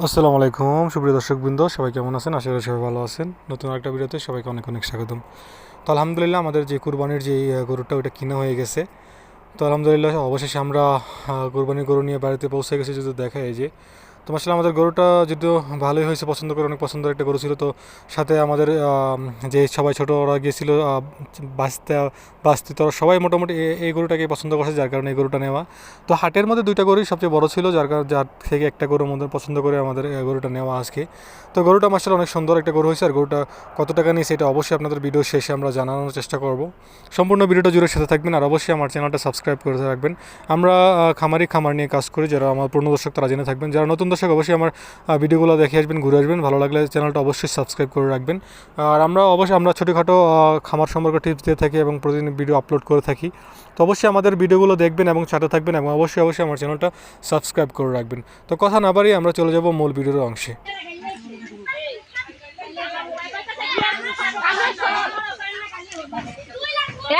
আসসালামু আলাইকুম, সুপ্রিয় দর্শকবৃন্দ, সবাই কেমন আছেন? আশা করি সবাই ভালো আছেন। নতুন একটা ভিডিওতে সবাইকে অনেক অনেক স্বাগতম। তো আলহামদুলিল্লাহ আমাদের যে কুরবানির যে গরুটা, ওইটা কিনা হয়ে গেছে। তো আলহামদুলিল্লাহ অবশেষে আমরা কুরবানির গরু নিয়ে বাড়িতে পৌঁছে গেছি। যদি দেখা এই যে তো আসলে আমাদের গরুটা যদিও ভালোই হয়েছে, পছন্দ করে, অনেক পছন্দের একটা গরু ছিল, তো সাথে আমাদের যে সবাই ছোট ওরা গিয়েছিল বাঁচতে বাঁচতে তো সবাই মোটামুটি এই গরুটাকে পছন্দ করছে, যার কারণে এই গরুটা নেওয়া। তো হাটের মধ্যে দুইটা গরুই সবচেয়ে বড় ছিল, যার কারণে, যার থেকে একটা গরুর মধ্যে পছন্দ করে আমাদের গরুটা নেওয়া আজকে। তো গরুটা মাসাল অনেক সুন্দর একটা গরু হয়েছে, আর গরুটা কত টাকা নিয়ে সেটা অবশ্যই আপনাদের ভিডিও শেষে আমরা জানানোর চেষ্টা করব। সম্পূর্ণ ভিডিওটা জুড়ে সাথে থাকবেন, আর অবশ্যই আমার চ্যানেলটা সাবস্ক্রাইব করে রাখবেন। আমরা খামারি খামার নিয়ে কাজ করি, যারা আমার পুরনো দর্শক তারা জেনে থাকবেন, যারা নতুন দর্শক অবশ্যই আমার ভিডিওগুলো দেখে আসবেন, ঘুরে আসবেন। ভালো লাগলে চ্যানেলটা অবশ্যই সাবস্ক্রাইব করে রাখবেন। আর আমরা অবশ্যই, আমরা ছোটোখাটো খামার সম্পর্কে টিপস দিয়ে থাকি এবং প্রতিদিন ভিডিও আপলোড করে থাকি। তো অবশ্যই আমাদের ভিডিওগুলো দেখবেন এবং সাথে থাকবেন এবং অবশ্যই অবশ্যই আমার চ্যানেলটা সাবস্ক্রাইব করে রাখবেন। তো কথা না বাড়িয়ে আমরা চলে যাব মূল ভিডিওর অংশে।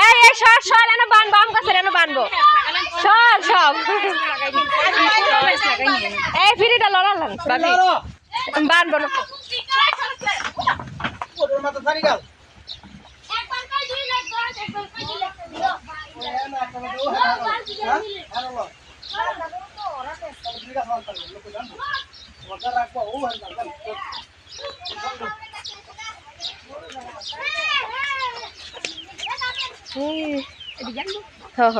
এই এই, সর সর, এনে বানবো, আম গাছের এনে বানবো। সর সব এই ফিরিটা লড়ালাম বাবি বানবো না এই, হ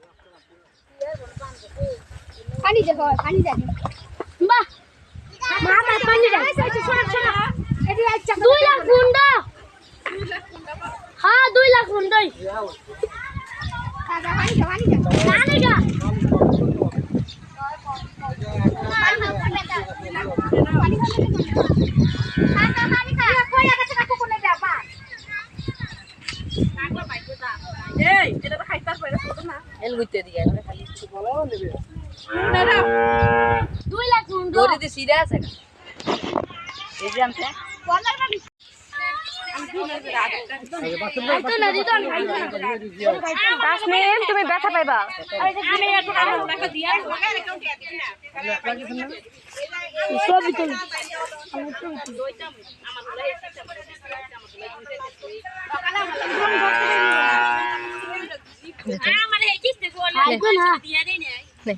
পানি দেখো পানি দেখো বাহ মামা পানি দেখো শোনা শোনা এটি আচ্ছা দুই লাখ গুন্ডা। হ্যাঁ দুই লাখ গুন্ডাই। পানি দেখো পানি দেখো পানি দেখো এল গুইতে দিয়ে খালি দুই লাখ গরি দি সিরে আছে এই যে আমতে তুমি ব্যথা পাইবা। তো নে।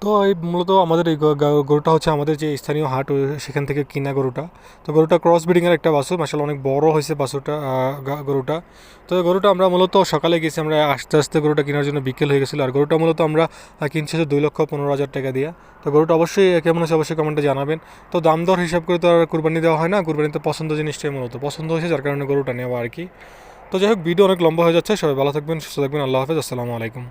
তো এই মূলত আমাদের এই গরুটা হচ্ছে আমাদের যে স্থানীয় হাট সেখান থেকে কিনা গরুটা। তো গরুটা ক্রস ব্রিডিংয়ের একটা বাছুর মাসাল অনেক বড় হয়েছে গা- গরুটা। তো গরুটা আমরা মূলত সকালে গেছি, আমরা আস্তে আস্তে গরুটা কেনার জন্য বিকেল হয়ে গেছিল। আর গরুটা মূলত আমরা কিনছি হচ্ছে দুই লক্ষ পনেরো হাজার টাকা দিয়ে। তো গরুটা অবশ্যই কেমন আছে অবশ্যই কমেন্টে জানাবেন। তো দাম দর হিসাব করে তো আর কুরবানি দেওয়া হয় না। কুরবানিতে পছন্দ জিনিসটাই মূলত, পছন্দ হয়েছে যার কারণে গরুটা নেওয়া আর কি। তো যাই হোক, ভিডিও অনেক লম্বা হয়ে যাচ্ছে। সবাই ভালো থাকবেন, সুস্থ থাকবেন। আল্লাহ হাফেজ। আসসালামু আলাইকুম।